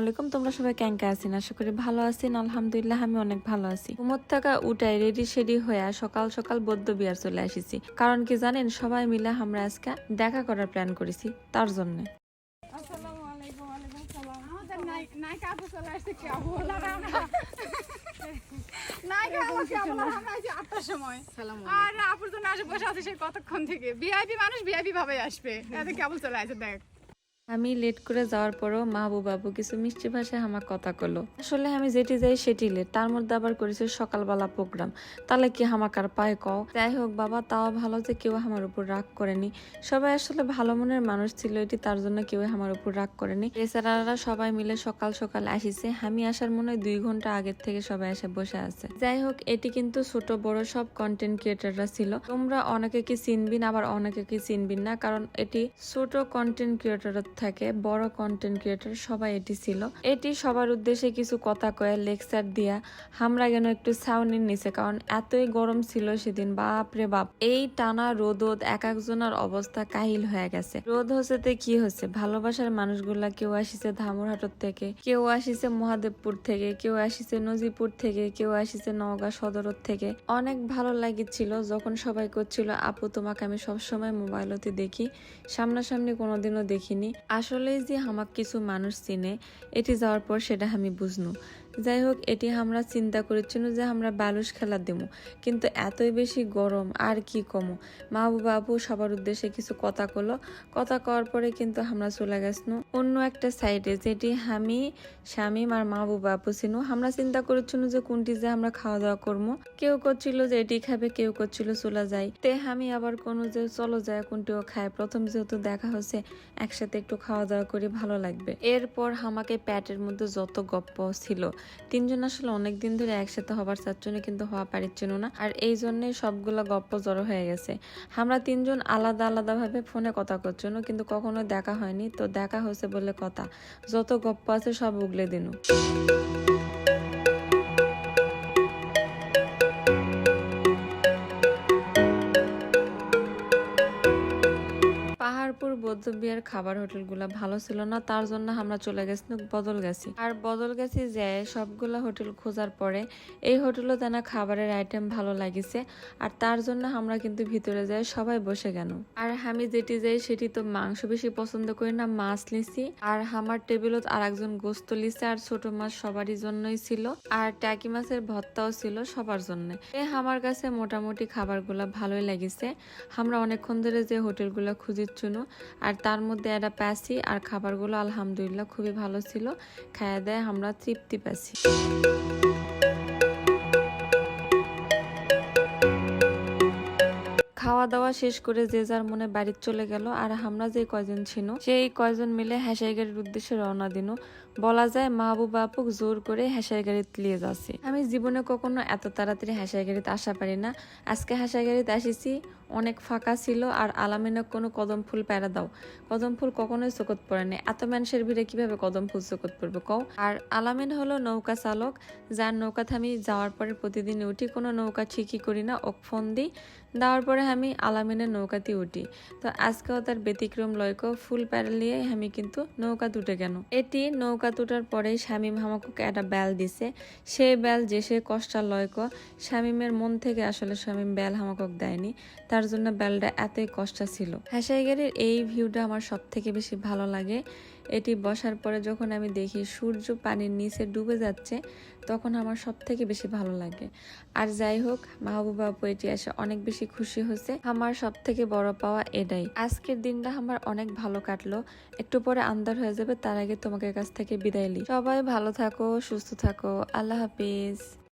আলাইকুম। তোমরা সবাই ক্যাঙ্কা আছেন? আশা করি ভালো আছেন। আলহামদুলিল্লাহ আমি অনেক ভালো আছি। ঘুমোর থাকা উঠাই রেডি শেডি হয়ে সকাল সকাল বৌদ্ধ বিহার চলে আসিছি। কারণ কি জানেন সবাই মিলে আমরা আজকে দেখা করার প্ল্যান করেছি তার জন্য। আসসালামু কতক্ষণ থেকে। ভিআইপি মানুষ ভিআইপি ভাবে আসবে। এতে কেবল চলে আসে দেখ। আমি লেট করে যাওয়ার পরও মাহবুব বাবু কিছু মিষ্টি ভাষায় আমার কথা কলো। আসলে আমি যেটি যাই সেটি লেট তার মধ্যে আবার করেছে সকালবেলা প্রোগ্রাম তাহলে কি হামাকার পায় কও? যাই হোক বাবা, তাও ভালো যে কেউ আমার উপর রাগ করেনি। সবাই আসলে ভালো মনের মানুষ ছিল এটি, তার জন্য কেউ আমার উপর রাগ করেনি। বেচারারা সবাই মিলে সকাল সকাল আসিছে। আমি আসার মনে হয় দুই ঘণ্টা আগের থেকে সবাই এসে বসে আছে। যাই হোক, এটি কিন্তু ছোট, বড় সব কন্টেন্ট ক্রিয়েটাররা ছিল। তোমরা অনেকে কি চিনবিন, আবার অনেকে কি চিনবিন না? কারণ এটি ছোট কন্টেন্ট ক্রিয়েটার থাকে, বড় কন্টেন্ট ক্রিয়েটার সবাই এটি ছিল। এটি সবার উদ্দেশ্যে কিছু কথা কয়ে লেকচার দিয়া আমরা যেন একটু ছাউনির নিচে, কারণ এতই গরম ছিল সেদিন, বাপ রে বাপ। এই টানা রোদত এক একজনের অবস্থা কাহিল হয়ে গেছে। রোদ হচ্ছে কি হচ্ছে? ভালোবাসার মানুষগুলা কেউ আসিছে ধামুরহাটর থেকে, কেউ আসিছে মহাদেবপুর থেকে, কেউ আসিছে নজিপুর থেকে, কেউ আসিছে নওগাঁ সদরত থেকে। অনেক ভালো লাগিছিল যখন সবাই করছিল, আপু, তোমাকে আমি সবসময় মোবাইলতে দেখি, সামনাসামনি কোনোদিনও দেখিনি। আসলে যে আমাক কিছু মানুষ চিনে এটি যাওয়ার পর সেটা আমি বুঝনু। যাই হোক এটি আমরা চিন্তা করেছিল যে আমরা বালুস খেলা দেবো। কিন্তু এতই বেশি গরম, আর কি কমো? মাহবু বাবু সবার উদ্দেশ্যে কিছু কথা কলো। কথা কওয়ার পরে কিন্তু আমরা চলে গেছনু অন্য একটা সাইডে যেটি আমি স্বামীম আর মাহবুব বাবু ছিল। আমরা চিন্তা করেছিল যে কোনটি যে আমরা খাওয়া দাওয়া করব। কেউ করছিল যে এটি খাবে, কেউ করছিল চলে যাই। তে আমি আবার কোনো যে চলো যায় কোনটিও খায় প্রথম যেহেতু দেখা হচ্ছে একসাথে একটু খাওয়া দাওয়া করি, ভালো লাগবে। এরপর আমাকে প্যাটের মধ্যে যত গপ্প ছিল তিনজন আসলে অনেক দিন ধরে একসাথে হবার চাচ্ছিল কিন্তু হওয়া পারিচ্ছিল না। আর এই জন্যই সবগুলো গপ্প জড়ো হয়ে গেছে। আমরা তিনজন আলাদা আলাদাভাবে ফোনে কথা করছিল কিন্তু কখনো দেখা হয়নি। তো দেখা হয়েছে বলে কথা। যত গপ্প আছে সব উগলে দিনু। পাহাড়পুর বৌদ্ধবিহার খাবার হোটেলগুলা ভালো ছিল না, তার জন্য আমরা চলে গেছি বদল গেছি আর বদল গেছি যে সবগুলা হোটেল খোঁজার পরে এই হোটেলও তেনা খাবারের আইটেম ভালো লাগিছে, আর তার জন্য আমরা কিন্তু ভিতরে যাই, সবাই বসে গেল আর আমি যেটি যাই সেটি তো মাংস বেশি পছন্দ করি না, মাছ লিছি আর আমার টেবিলত আর একজন গোস্ত লিছে আর ছোট মাছ সবারই জন্যই ছিল। আর টাকি মাছের ভত্তাও ছিল সবার জন্য। এ আমার কাছে মোটামুটি খাবারগুলা ভালোই লাগিছে। আমরা অনেকক্ষণ ধরে যে হোটেলগুলো খুঁজিচ্ছুনো আর তার মধ্যে একটা প্যাসি আর খাবারগুলো আলহামদুলিল্লাহ খুবই ভালো ছিল। খাওয়া দেয় আমরা তৃপ্তি পাচ্ছি দাওয়া শেষ করে যে যার মনে বাড়ি চলে গেল আর আমরা যে কয়জন ছিল সেই কয়জন মিলে হ্যাসাই গাড়ির উদ্দেশ্যে রওনা দিন। বলা যায় মাহবুব বাপুক জোর করে হ্যাসাই গাড়িতে নিয়ে যাচ্ছে। আমি জীবনে কখনো এত তাড়াতাড়ি হ্যাসাই গাড়িতে আসা পারি না। আজকে হ্যাসাই গাড়িতে আসিছি, অনেক ফাঁকা ছিল আর আলামিনক কোনো কদম ফুল প্যারা দাও। কদম ফুল কখনোই চোখত পড়ে না এত মানুষের ভিড়ে কীভাবে কদম ফুল চোখত পড়বে কও? আর আলামিন হলো নৌকা চালক, যার নৌকাতে আমি যাওয়ার পরে প্রতিদিন উঠি। কোনো নৌকা ঠিকই করি না, ওক ফোন দিই। দেওয়ার পরে আমি আলামিনের নৌকাতে উঠি। তো আজকেও তার ব্যতিক্রম লয়ক ফুল প্যারেল নিয়ে আমি কিন্তু নৌকা তুটে কেন এটি নৌকা তুটার পরে শামীম আমাকে একটা বেল দিছে। সেই বেল যে সে কষ্টার লয়ক, শামীমের মন থেকে আসলে শামীম বেল আমাকে দেয়নি। তার জন্য বেলটা এতই কষ্ট ছিল। হাসাইগাড়ির এই ভিউটা আমার সব থেকে বেশি ভালো লাগে। এটি বসার পরে যখন আমি দেখি সূর্য পানির নিচে ডুবে যাচ্ছে, তখন আমার সব থেকে বেশি ভালো লাগে। আর যাই হোক, মাহবুবা আপু এটি এসে অনেক বেশি খুশি হয়েছে। আমার সব থেকে বড় পাওয়া এটাই। আজকের দিনটা আমার অনেক ভালো কাটলো। একটু পরে আন্দার হয়ে যাবে, তার আগে তোমাকে কাছ থেকে বিদায় লি সবাই ভালো থাকো, সুস্থ থাকো। আল্লাহ হাফিজ।